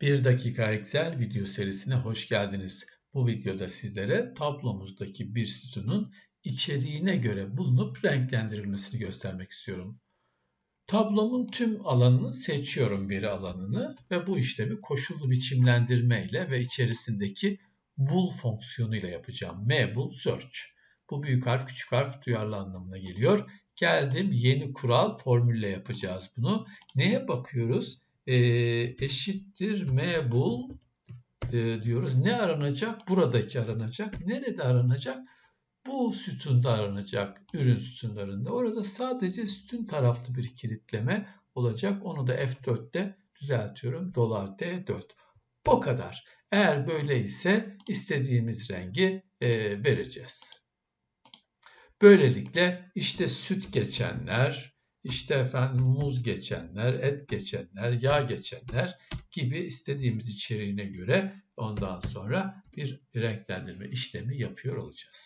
1 dakika Excel video serisine hoş geldiniz. Bu videoda sizlere tablomuzdaki bir sütunun içeriğine göre bulunup renklendirilmesini göstermek istiyorum. Tablomun tüm alanını seçiyorum veri alanını ve bu işlemi koşullu biçimlendirme ile ve içerisindeki bul fonksiyonu ile yapacağım. Mabul search. Bu büyük harf küçük harf duyarlı anlamına geliyor. Geldim yeni kural formülle yapacağız bunu. Neye bakıyoruz? E, eşittir mebul e, diyoruz. Ne aranacak? Buradaki aranacak. Nerede aranacak? Bu sütunda aranacak ürün sütunlarında. Orada sadece sütun taraflı bir kilitleme olacak. Onu da F4'te düzeltiyorum. Dolar D4. O kadar. Eğer böyle ise istediğimiz rengi e, vereceğiz. Böylelikle işte süt geçenler, işte efendim muz geçenler, et geçenler, yağ geçenler gibi istediğimiz içeriğine göre ondan sonra bir renklendirme işlemi yapıyor olacağız.